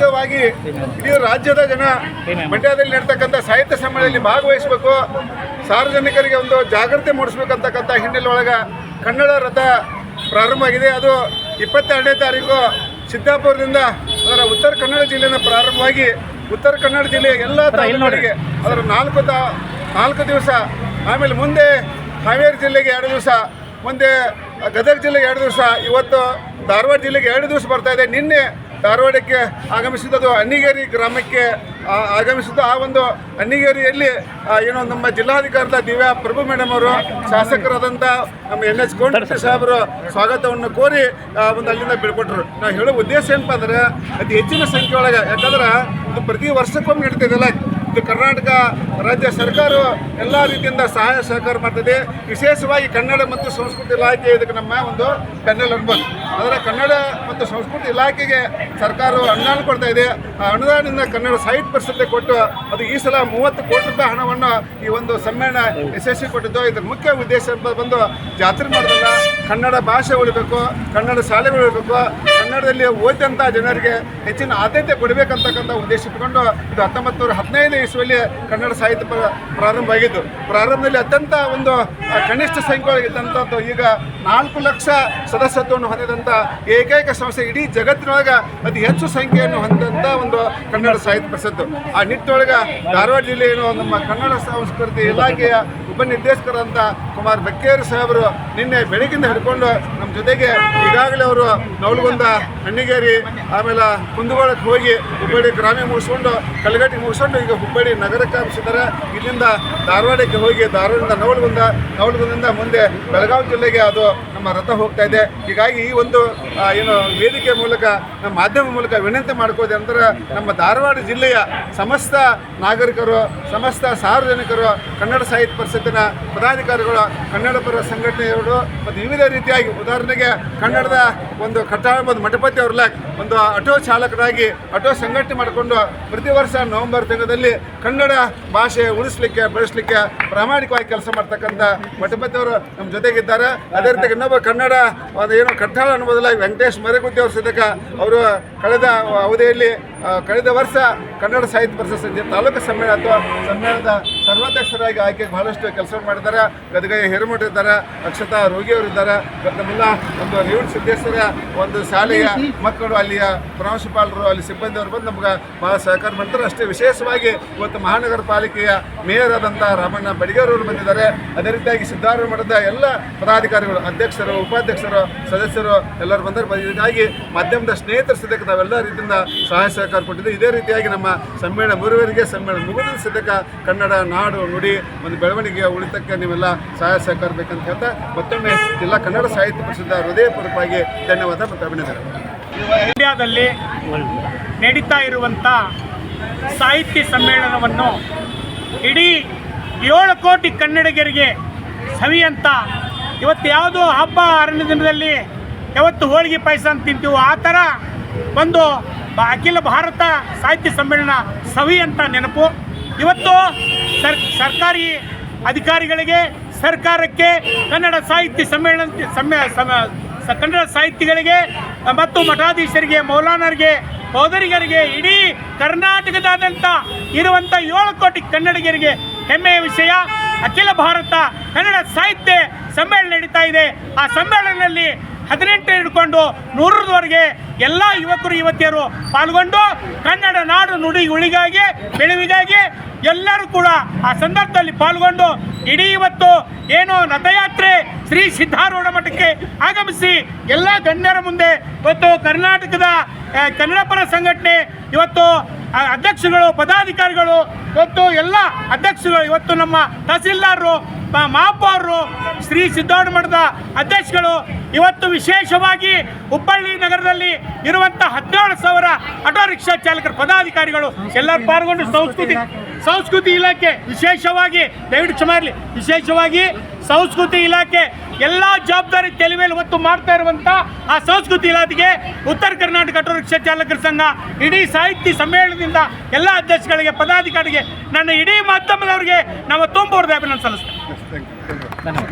ಅಂಗವಾಗಿ ಇಡೀ ರಾಜ್ಯದ ಜನ ಮಂಡ್ಯದಲ್ಲಿ ನಡ್ತಕ್ಕಂಥ ಸಾಹಿತ್ಯ ಸಮ್ಮೇಳನದಲ್ಲಿ ಭಾಗವಹಿಸಬೇಕು. ಸಾರ್ವಜನಿಕರಿಗೆ ಒಂದು ಜಾಗೃತಿ ಮೂಡಿಸ್ಬೇಕಂತಕ್ಕಂಥ ಹಿನ್ನೆಲೆ ಒಳಗೆ ಕನ್ನಡ ರಥ ಪ್ರಾರಂಭ ಆಗಿದೆ. ಅದು ಇಪ್ಪತ್ತೆರಡನೇ ತಾರೀಕು ಸಿದ್ದಾಪುರದಿಂದ ಅದರ ಉತ್ತರ ಕನ್ನಡ ಜಿಲ್ಲೆಯಿಂದ ಪ್ರಾರಂಭವಾಗಿ ಉತ್ತರ ಕನ್ನಡ ಜಿಲ್ಲೆಯ ಎಲ್ಲ ತಾಲೂಕುಗಳಿಗೆ ಅದರ ನಾಲ್ಕು ತಾ ನಾಲ್ಕು ದಿವಸ ಆಮೇಲೆ ಮುಂದೆ ಹಾವೇರಿ ಜಿಲ್ಲೆಗೆ ಎರಡು ದಿವಸ ಮುಂದೆ ಗದಗ ಜಿಲ್ಲೆಗೆ ಎರಡು ದಿವಸ ಇವತ್ತು ಧಾರವಾಡ ಜಿಲ್ಲೆಗೆ ಎರಡು ದಿವಸ ಬರ್ತಾ ಇದೆ. ನಿನ್ನೆ ಧಾರವಾಡಕ್ಕೆ ಆಗಮಿಸಿದ್ದು ಅಣ್ಣಿಗೇರಿ ಗ್ರಾಮಕ್ಕೆ ಆಗಮಿಸಿದ ಆಗಮಿಸಿದ್ದು ಆ ಒಂದು ಅಣ್ಣಿಗೇರಿಯಲ್ಲಿ ಏನೋ ನಮ್ಮ ಜಿಲ್ಲಾಧಿಕಾರದ ದಿವ್ಯಾ ಪ್ರಭು ಮೇಡಮ್ ಅವರು ಶಾಸಕರಾದಂಥ ನಮ್ಮ ಎನ್ ಎಚ್ ಗೋಂಡಿ ಸಾಹೇಬರು ಸ್ವಾಗತವನ್ನು ಕೋರಿ ಒಂದು ಅಲ್ಲಿಂದ ಬೀಳ್ಕೊಟ್ರು ನಾವು ಹೇಳೋ ಉದ್ದೇಶ ಏನಪ್ಪ ಅಂದ್ರೆ, ಅತಿ ಹೆಚ್ಚಿನ ಸಂಖ್ಯೆ ಒಳಗೆ ಯಾಕಂದ್ರೆ ಇದು ಪ್ರತಿ ವರ್ಷಕ್ಕೊಮ್ಮೆ ನಡೀತಿದೆಲ್ಲ ಕರ್ನಾಟಕ ರಾಜ್ಯ ಸರ್ಕಾರ ಎಲ್ಲ ರೀತಿಯಿಂದ ಸಹಾಯ ಸಹಕಾರ ಮಾಡ್ತದೆ. ವಿಶೇಷವಾಗಿ ಕನ್ನಡ ಮತ್ತು ಸಂಸ್ಕೃತಿ ಇಲಾಖೆ ಇದಕ್ಕೆ ನಮ್ಮ ಒಂದು ಪೆನ್ನಲ್ ಅನ್ಬೋದು ಆದರೆ ಕನ್ನಡ ಮತ್ತು ಸಂಸ್ಕೃತಿ ಇಲಾಖೆಗೆ ಸರ್ಕಾರ ಅನುದಾನ ಕೊಡ್ತಾ ಇದೆ. ಆ ಅನುದಾನದಿಂದ ಕನ್ನಡ ಸಾಹಿತ್ಯ ಪರಿಷತ್ಗೆ ಕೊಟ್ಟು ಅದು ಈ ಸಲ ಮೂವತ್ತು ಕೋಟಿ ರೂಪಾಯಿ ಹಣವನ್ನು ಈ ಒಂದು ಸಮ್ಮೇಳನ ಯಶಸ್ವಿ ಕೊಟ್ಟಿದ್ದು. ಇದರ ಮುಖ್ಯ ಉದ್ದೇಶ ಬಂದು ಜಾತ್ರೆ ಮಾಡೋದಲ್ಲ. ಕನ್ನಡ ಭಾಷೆ ಉಳಿಬೇಕು, ಕನ್ನಡ ಶಾಲೆಗಳು ಉಳಿಬೇಕು ಕನ್ನಡದಲ್ಲಿ ಓದಿದಂಥ ಜನರಿಗೆ ಹೆಚ್ಚಿನ ಆದ್ಯತೆ ಕೊಡಬೇಕಂತಕ್ಕಂಥ ಉದ್ದೇಶ ಇಟ್ಕೊಂಡು ಇದು ಹತ್ತೊಂಬತ್ತು ನೂರ ಹದಿನೈದು ಇಸ್ವಿಯಲ್ಲಿ ಕನ್ನಡ ಸಾಹಿತ್ಯ ಪ್ರ- ಪ್ರಾರಂಭ ಆಗಿದ್ದು. ಪ್ರಾರಂಭದಲ್ಲಿ ಅತ್ಯಂತ ಒಂದು ಕನಿಷ್ಠ ಸಂಖ್ಯೆ ಇದ್ದಂಥದ್ದು ಈಗ ನಾಲ್ಕು ಲಕ್ಷ ಸದಸ್ಯತ್ವವನ್ನು ಹೊಂದಿದಂಥ ಏಕೈಕ ಸಂಸ್ಥೆ ಇಡೀ ಜಗತ್ತಿನೊಳಗೆ ಅತಿ ಹೆಚ್ಚು ಸಂಖ್ಯೆಯನ್ನು ಹೊಂದಿದಂಥ ಒಂದು ಕನ್ನಡ ಸಾಹಿತ್ಯ ಪ್ರಸಿದ್ಧ. ಆ ನಿಟ್ಟಿನೊಳಗೆ ಧಾರವಾಡ ಜಿಲ್ಲೆಯನ್ನು ನಮ್ಮ ಕನ್ನಡ ಸಂಸ್ಕೃತಿ ಇಲಾಖೆಯ ಉಪನಿರ್ದೇಶಕರಂತ ಕುಮಾರ್ ಬಕ್ಕೇರಿ ಸಾಹೇಬರು ನಿನ್ನೆ ಬೆಳಗಿಂದ ಹಿಡ್ಕೊಂಡು ನಮ್ಮ ಜೊತೆಗೆ ಈಗಾಗಲೇ ಅವರು ನವಲಗುಂದ ಹಣ್ಣಿಗೇರಿ, ಆಮೇಲೆ ಕುಂದಗೋಳಕ್ಕೆ ಹೋಗಿ ಹುಬ್ಬಳ್ಳಿ ಗ್ರಾಮೀಣ ಮುಗಿಸ್ಕೊಂಡು, ಕಲಗಟ್ಟಿ ಮುಗಿಸ್ಕೊಂಡು ಈಗ ಹುಬ್ಬಳ್ಳಿ ನಗರಕ್ಕೆ ಹಬ್ಬಿಸಿದ್ದಾರೆ ಇಲ್ಲಿಂದ ಧಾರವಾಡಕ್ಕೆ ಹೋಗಿ ಧಾರವಾಡದಿಂದ ನವಲಗುಂದ, ನವಲಗುಂದದಿಂದ ಮುಂದೆ ಬೆಳಗಾವಿ ಜಿಲ್ಲೆಗೆ ಅದು ನಮ್ಮ ರಥ ಹೋಗ್ತಾ ಇದೆ. ಹೀಗಾಗಿ ಈ ಒಂದು ಏನು ವೇದಿಕೆ ಮೂಲಕ, ನಮ್ಮ ಮಾಧ್ಯಮ ಮೂಲಕ ವಿನಂತಿ ಮಾಡ್ಕೋದೆ ಅಂದ್ರೆ ನಮ್ಮ ಧಾರವಾಡ ಜಿಲ್ಲೆಯ ಸಮಸ್ತ ನಾಗರಿಕರು, ಸಮಸ್ತ ಸಾರ್ವಜನಿಕರು, ಕನ್ನಡ ಸಾಹಿತ್ಯ ಪರಿಷತ್ತಿನ ಪದಾಧಿಕಾರಿಗಳು ಕನ್ನಡ ಪರ ಸಂಘಟನೆಯವರು ಮತ್ತು ವಿವಿಧ ರೀತಿಯಾಗಿ ಉದಾಹರಣೆಗೆ ಕನ್ನಡದ ಒಂದು ಕಟ್ಟಾಳ ಒಂದು ಮಠಪತಿ ಅವ್ರಲ್ಲ ಒಂದು ಆಟೋ ಚಾಲಕರಾಗಿ, ಆಟೋ ಸಂಘಟನೆ ಮಾಡಿಕೊಂಡು ಪ್ರತಿ ವರ್ಷ ನವೆಂಬರ್ ತಿಂಗಳಲ್ಲಿ ಕನ್ನಡ ಭಾಷೆ ಉಳಿಸ್ಲಿಕ್ಕೆ, ಬೆಳೆಸಲಿಕ್ಕೆ ಪ್ರಾಮಾಣಿಕವಾಗಿ ಕೆಲಸ ಮಾಡ್ತಕ್ಕಂಥ ಮಠಪತಿ ಅವರು ನಮ್ಮ ಜೊತೆಗಿದ್ದಾರೆ. ಅದೇ ರೀತಿ ಕನ್ನಡ ಒಂದು ಏನು ಕಟ್ಟಾಳ ಅನ್ಬೋದಲ್ಲ ವೆಂಕಟೇಶ್ ಮರೆಗುದ್ದಿ ಅವ್ರ ಸದ್ಯಕ್ಕೆ ಅವರು ಕಳೆದ ಅವಧಿಯಲ್ಲಿ ಕಳೆದ ವರ್ಷ ಕನ್ನಡ ಸಾಹಿತ್ಯ ಪರಿಷತ್ ಸಂಜೆ ತಾಲೂಕು ಸಮ್ಮೇಳನ ಅಥವಾ ಸಮ್ಮೇಳನದ ಸರ್ವಾಧ್ಯಕ್ಷರಾಗಿ ಆಯ್ಕೆ ಬಹಳಷ್ಟು ಕೆಲಸ ಮಾಡಿದ್ದಾರೆ. ಗದಗ ಹಿರಮಠ ಇದ್ದಾರೆ, ಅಕ್ಷತಾ ರೋಗಿಯವರಿದ್ದಾರೆ ನಮ್ಮೆಲ್ಲ ಒಂದು ರೇವಣ ಸಿದ್ದೇಶ್ವರ ಒಂದು ಶಾಲೆಯ ಮಕ್ಕಳು, ಅಲ್ಲಿಯ ಪ್ರಾಂಶುಪಾಲರು, ಅಲ್ಲಿ ಸಿಬ್ಬಂದಿಯವರು ಬಂದು ನಮ್ಗೆ ಭಾಳ ಸಹಕಾರ ಮಾಡ್ತಾರೆ. ಅಷ್ಟೇ ವಿಶೇಷವಾಗಿ ಇವತ್ತು ಮಹಾನಗರ ಪಾಲಿಕೆಯ ಮೇಯರ್ ಆದಂಥ ರಾಮಣ್ಣ ಬಡಿಗೇರವರು ಬಂದಿದ್ದಾರೆ. ಅದೇ ರೀತಿಯಾಗಿ ಸಿದ್ದಾರ ಮಠದ ಎಲ್ಲ ಪದಾಧಿಕಾರಿಗಳು, ಅಧ್ಯಕ್ಷರು, ಉಪಾಧ್ಯಕ್ಷರು, ಸದಸ್ಯರು ಎಲ್ಲರೂ ಬಂದರು. ಇದಕ್ಕಾಗಿ ಮಾಧ್ಯಮದ ಸ್ನೇಹಿತರು ಸದ್ಯಕ್ಕೆ ತಾವೆಲ್ಲ ರೀತಿಯಿಂದ ಸಹಾಯ ಸಹಕಾರ ಕೊಟ್ಟಿದ್ದು ಇದೇ ರೀತಿಯಾಗಿ ನಮ್ಮ ಸಮ್ಮೇಳನ ಮೂರುವರೆಗೆ ಸಮ್ಮೇಳನ ಮುಗಿದು ಸದ್ಯಕ್ಕೆ ಕನ್ನಡ ನಾಡು ನುಡಿ ಒಂದು ಬೆಳವಣಿಗೆ ಉಳಿತಕ್ಕೆ ನೀವೆಲ್ಲ ಸಹಾಯ ಸಹಕಾರ ಬೇಕಂತ ಹೇಳ್ತಾ ಮತ್ತೊಮ್ಮೆ ಜಿಲ್ಲಾ ಕನ್ನಡ ಸಾಹಿತ್ಯ ಪರಿಷತ್ ಹೃದಯಪೂರ್ವಕವಾಗಿ ಧನ್ಯವಾದ ಮತ್ತು ಅಭಿನಂದನೆ ಇಂಡಿಯಾದಲ್ಲಿ ನಡೀತಾ ಇರುವಂಥ ಸಾಹಿತ್ಯ ಸಮ್ಮೇಳನವನ್ನು ಇಡೀ ಏಳು ಕೋಟಿ ಕನ್ನಡಿಗರಿಗೆ ಸವಿಯಂತ ಇವತ್ತು ಯಾವುದೋ ಹಬ್ಬ ಅರಣ್ಯ ದಿನದಲ್ಲಿ ಯಾವತ್ತು ಹೋಳಿಗೆ ಪಾಯಸ ಅಂತ ತಿಂತೀವೋ ಆ ಥರ ಒಂದು ಅಖಿಲ ಭಾರತ ಸಾಹಿತ್ಯ ಸಮ್ಮೇಳನ ಸವಿ ಅಂತ ನೆನಪು. ಇವತ್ತು ಸರ್, ಸರ್ಕಾರಿ ಅಧಿಕಾರಿಗಳಿಗೆ, ಸರ್ಕಾರಕ್ಕೆ, ಕನ್ನಡ ಸಾಹಿತ್ಯ ಸಮ್ಮೇಳನ ಕನ್ನಡ ಸಾಹಿತಿಗಳಿಗೆ ಮತ್ತು ಮಠಾಧೀಶರಿಗೆ, ಮೌಲಾನರಿಗೆ ಸೋದರಿಗರಿಗೆ ಇಡೀ ಕರ್ನಾಟಕದಾದ್ಯಂತ ಇರುವಂಥ ಏಳು ಕೋಟಿ ಕನ್ನಡಿಗರಿಗೆ ಹೆಮ್ಮೆಯ ವಿಷಯ. ಅಖಿಲ ಭಾರತ ಕನ್ನಡ ಸಾಹಿತ್ಯ ಸಮ್ಮೇಳನ ನಡೀತಾ ಇದೆ. ಆ ಸಮ್ಮೇಳನದಲ್ಲಿ ಹದಿನೆಂಟು ಹಿಡ್ಕೊಂಡು ನೂರರವರೆಗೆ ಎಲ್ಲ ಯುವಕರು ಯುವತಿಯರು ಪಾಲ್ಗೊಂಡು ಕನ್ನಡ ನಾಡು ನುಡಿ ಉಳಿಗಾಗಿ, ಬೆಳವಿಗಾಗಿ ಎಲ್ಲರೂ ಕೂಡ ಆ ಸಂದರ್ಭದಲ್ಲಿ ಪಾಲ್ಗೊಂಡು ಇಡೀ ಇವತ್ತು ಏನು ರಥಯಾತ್ರೆ ಶ್ರೀ ಸಿದ್ಧಾರೂಢ ಮಠಕ್ಕೆ ಆಗಮಿಸಿ ಎಲ್ಲ ಗಣ್ಯರ ಮುಂದೆ ಇವತ್ತು ಕರ್ನಾಟಕದ ಕನ್ನಡಪರ ಕನ್ನಡ ಪರ ಸಂಘಟನೆ ಇವತ್ತು ಅಧ್ಯಕ್ಷಗಳು ಪದಾಧಿಕಾರಿಗಳು, ಇವತ್ತು ಎಲ್ಲ ಅಧ್ಯಕ್ಷಗಳು ಇವತ್ತು ನಮ್ಮ ತಹಸೀಲ್ದಾರರು, ಮ- ಮಾಪ ಅವರು ಶ್ರೀ ಸಿದ್ಧಾರೂಢ ಮಠದ ಅಧ್ಯಕ್ಷಗಳು ಇವತ್ತು ವಿಶೇಷವಾಗಿ ಹುಬ್ಬಳ್ಳಿ ನಗರದಲ್ಲಿ ಇರುವಂಥ ಹದಿನೇಳು ಸಾವಿರ ಆಟೋ ರಿಕ್ಷಾ ಚಾಲಕರ, ಪದಾಧಿಕಾರಿಗಳು ಎಲ್ಲರೂ ಪಾಲ್ಗೊಂಡು ಸಂಸ್ಕೃತಿ ಸಂಸ್ಕೃತಿ ಇಲಾಖೆ ವಿಶೇಷವಾಗಿ, ದಯವಿಟ್ಟು ಕ್ಷಮೆ ವಿಶೇಷವಾಗಿ ಸಂಸ್ಕೃತಿ ಇಲಾಖೆ ಎಲ್ಲ ಜವಾಬ್ದಾರಿ ತಲೆ ಒತ್ತು ಮಾಡ್ತಾ ಇರುವಂಥ ಆ ಸಂಸ್ಕೃತಿ ಇಲಾಖೆಗೆ ಉತ್ತರ ಕರ್ನಾಟಕ ಆಟೋ ರಿಕ್ಷಾ ಚಾಲಕರ ಸಂಘ, ಇಡೀ ಸಾಹಿತ್ಯ ಸಮ್ಮೇಳನದಿಂದ ಎಲ್ಲ ಅಧ್ಯಕ್ಷಗಳಿಗೆ ಪದಾಧಿಕಾರಿಗೆ ನನ್ನ ಇಡೀ ಮಾಧ್ಯಮದವರಿಗೆ ನಾವು ತುಂಬ ಅಭಿನಂದನೆ ಸಲ್ಲಿಸ್ತೇನೆ. Thank you